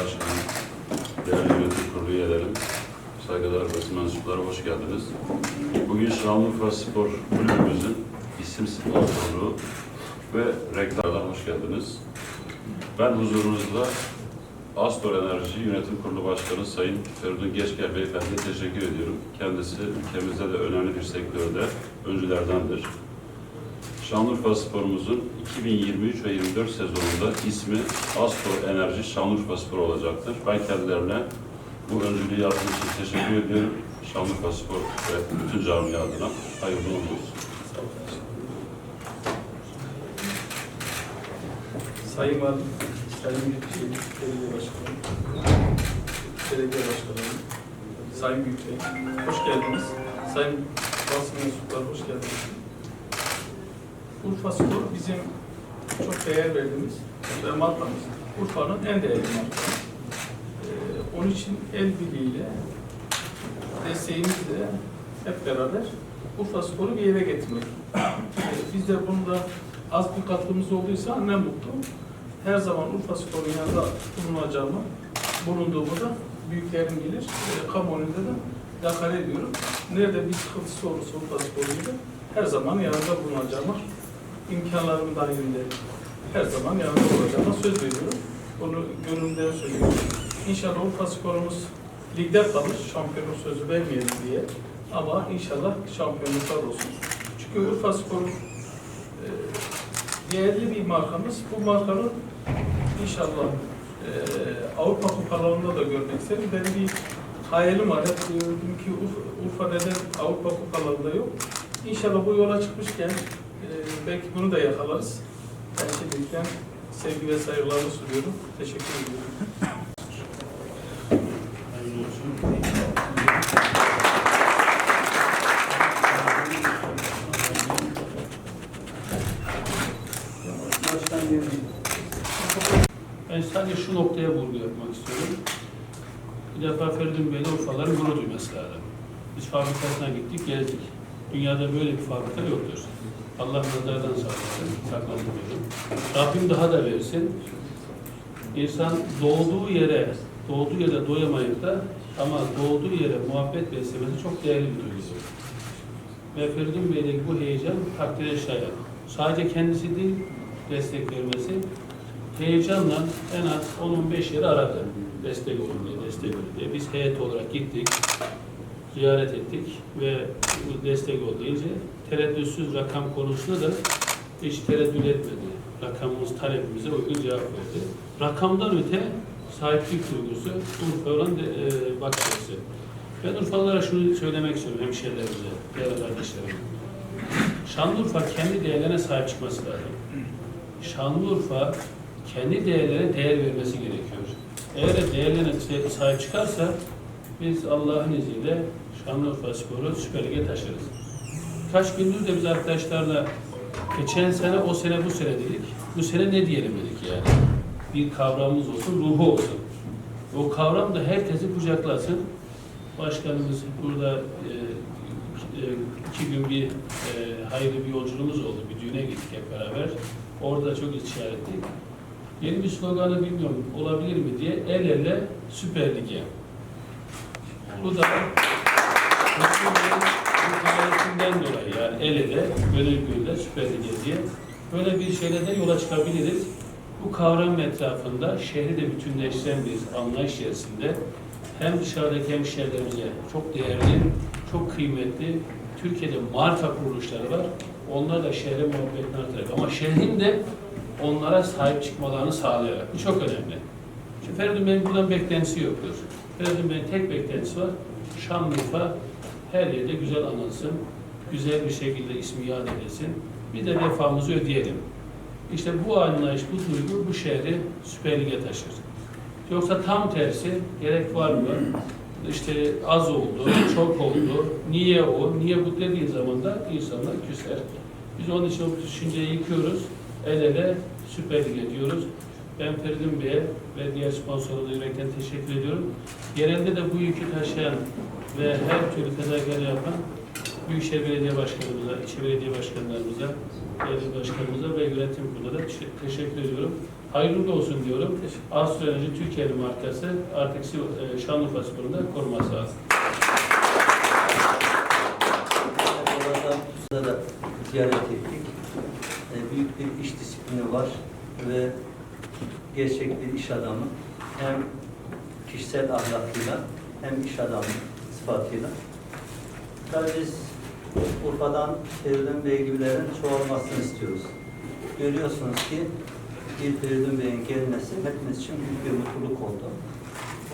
Başkanım, değerli yönetim kurulu üyelerim, saygıdeğer basın mensupları hoş geldiniz. Bugün Şanlıurfa Spor Kulübümüzün isim sponsorluğu ve reklamdan hoş geldiniz. Ben huzurunuzda Astor Enerji Yönetim Kurulu Başkanı Sayın Feridun Geçker Beyefendi'ye teşekkür ediyorum. Kendisi ülkemizde de önemli bir sektörde öncülerdendir. Şanlıurfa Spor'umuzun 2023 ve 24 sezonunda ismi Astor Enerji Şanlıurfa Spor olacaktır. Ben kendilerine bu öncülüğü yaptığım için teşekkür ediyorum. Şanlıurfa Spor ve bütün camia adına hayırlı uğurlu olsun. Sayın Valim, Sayın Büyükşehir Belediye Başkanı, Belediye Başkanı, Sayın Büyükşehir, hoş geldiniz. Sayın basın mensupları hoş geldiniz. Urfa Spor bizim çok değer verdiğimiz ve markamız. Urfa'nın en değerli markası. Ee, onun için el birliğiyle, desteğimizle hep beraber Urfa Spor'u bir yere getirmek. Ee, biz de bunda az bir katkımız olduysa ne mutlu. Her zaman Urfa Spor'un yanında bulunacağımı, bulunduğumu da büyüklerim bilir. E, kamuoyunda da dakar ediyorum. Nerede bir sıkıntısı olursa Urfa Spor'un her zaman yanında bulunacağıma, imkanlarım dahilinde her zaman yanında olacağıma söz veriyorum. Bunu gönlümden söylüyorum. İnşallah Urfa Spor'umuz ligde kalır, şampiyonluk sözü vermeyelim diye. Ama inşallah şampiyonluklar olsun. Çünkü Urfa Spor'un e, değerli bir markamız. Bu markanın inşallah e, Avrupa kupalarında da görmek isterim. Benim bir hayalim var. Hep diyordum ki Urfa, Urfa neden Avrupa kupalarında yok? İnşallah bu yola çıkmışken e, belki bunu da yakalarız. Ben şimdiden sevgi ve saygılarımı sunuyorum. Teşekkür ediyorum. Ben sadece şu noktaya vurgu yapmak istiyorum. Bir defa Feridun Bey'le Urfaların gurur duyması lazım. Biz fabrikasına gittik, gezdik. Dünyada böyle bir fabrika yoktur. Allah nazardan saklasın, saklasın Rabbim daha da versin. İnsan doğduğu yere, doğduğu yere doyamayıp da ama doğduğu yere muhabbet beslemesi çok değerli bir duygudur. Ve Feridun Bey'deki bu heyecan takdire şayan. Sadece kendisi değil, destek vermesi heyecanla en az 10-15 yeri aradı. Destek olun diye, destek olun diye. Biz heyet olarak gittik, ziyaret ettik ve bu destek ol deyince tereddütsüz rakam konusunda da hiç tereddüt etmedi. Rakamımız talebimize uygun cevap verdi. Rakamdan öte sahiplik duygusu, Urfa olan de, e, bakış. Ben Urfalılara şunu söylemek istiyorum hemşehrilerimize, değerli kardeşlerim. Şanlıurfa kendi değerlerine sahip çıkması lazım. Şanlıurfa kendi değerlerine değer vermesi gerekiyor. Eğer değerlerine sahip çıkarsa biz Allah'ın izniyle Şanlıurfa Spor'u Süper Lig'e taşırız. Kaç gündür de biz arkadaşlarla geçen sene, o sene, bu sene dedik. Bu sene ne diyelim dedik yani. Bir kavramımız olsun, ruhu olsun. O kavram da herkesi kucaklasın. Başkanımız burada e, e, iki gün bir e, hayırlı bir yolculuğumuz oldu. Bir düğüne gittik hep beraber. Orada çok istişare ettik. Yeni bir sloganı bilmiyorum olabilir mi diye el ele Süper Lig'e. Bu da Gayetinden dolayı yani el ele, gönül gönüle Süper Lig'e diye böyle bir şeyle de yola çıkabiliriz. Bu kavram etrafında şehri de bütünleştiren bir anlayış içerisinde hem dışarıdaki hemşehrilerimize çok değerli, çok kıymetli Türkiye'de marka kuruluşları var. Onlar da şehre muhabbetini artırarak ama şehrin de onlara sahip çıkmalarını sağlayarak. Bu çok önemli. Şimdi Feridun Bey'in buradan beklentisi yoktur. Feridun Bey'in tek beklentisi var. Şanlıurfa her yerde güzel anılsın. Güzel bir şekilde ismi yad edilsin. Bir de vefamızı ödeyelim. İşte bu anlayış, bu duygu bu şehri Süper Lig'e taşır. Yoksa tam tersi gerek var mı? İşte az oldu, çok oldu, niye o, niye bu dediğin zaman da insanlar küser. Biz onun için o düşünceyi yıkıyoruz. El ele Süper Lig'e diyoruz. Ben Feridun Bey'e ve diğer sponsorlara yürekten teşekkür ediyorum. Genelde de bu yükü taşıyan ve her türlü fedakarlığı yapan Büyükşehir Belediye Başkanımıza, ilçe belediye başkanlarımıza, belediye başkanımıza ve yönetim kuruluna teşekkür ediyorum. Hayırlı olsun diyorum. Az süre önce Türkiye'nin markası artık e, Şanlıurfa Spor'un da koruması lazım. Ziyaret ettik. E, büyük bir iş disiplini var ve gerçek bir iş adamı. Hem kişisel ahlakıyla hem iş adamı sıfatıyla. Tabii biz Urfa'dan Feridun Bey gibilerin çoğalmasını istiyoruz. Görüyorsunuz ki bir Feridun Bey'in gelmesi hepimiz için büyük bir mutluluk oldu.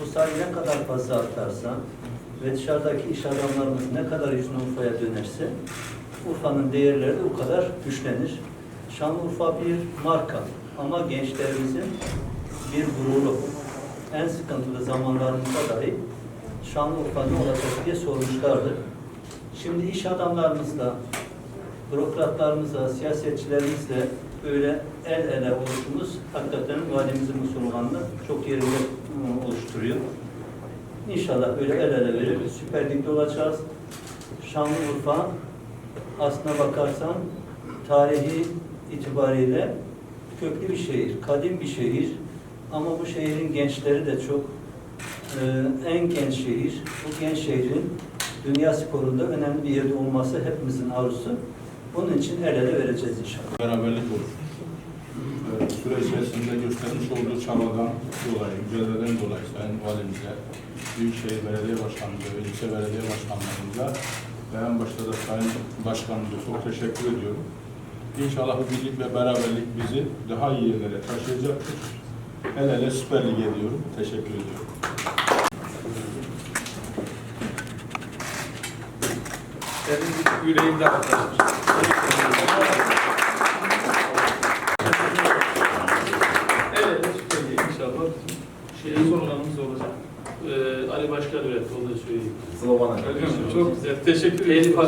Bu sayı ne kadar fazla artarsa ve dışarıdaki iş adamlarımız ne kadar yüzünü Urfa'ya dönerse Urfa'nın değerleri de o kadar güçlenir. Şanlıurfa bir marka ama gençlerimizin bir gururu. En sıkıntılı zamanlarımızda dahi Şanlıurfa ne olacak diye sormuşlardı. Şimdi iş adamlarımızla, bürokratlarımızla, siyasetçilerimizle böyle el ele oluşumuz hakikaten valimizin musulmanını çok yerinde oluşturuyor. İnşallah böyle el ele verip Süper Lig'de olacağız. Şanlıurfa aslına bakarsan tarihi itibariyle köklü bir şehir, kadim bir şehir. Ama bu şehrin gençleri de çok e, en genç şehir. Bu genç şehrin dünya sporunda önemli bir yerde olması hepimizin arzusu. Bunun için el ele vereceğiz inşallah. beraberlik olur. Evet, süre içerisinde göstermiş olduğu çabadan dolayı, mücadeleden dolayı Sayın Valimize, Büyükşehir Belediye Başkanımıza ve ilçe belediye başkanlarımıza ve en başta da Sayın Başkanımıza çok teşekkür ediyorum. İnşallah bu birlik ve beraberlik bizi daha iyi yerlere taşıyacaktır. El ele Süper Lig'e diyorum. Teşekkür ediyorum. Benim yüreğimde arkadaşlar. Evet, Süper Lig inşallah Şey, bizim son olanımız olacak. e, Ali Başkan üretti, onu da söyleyeyim. Öyle mi? Çok güzel. Teşekkür ederim. Elif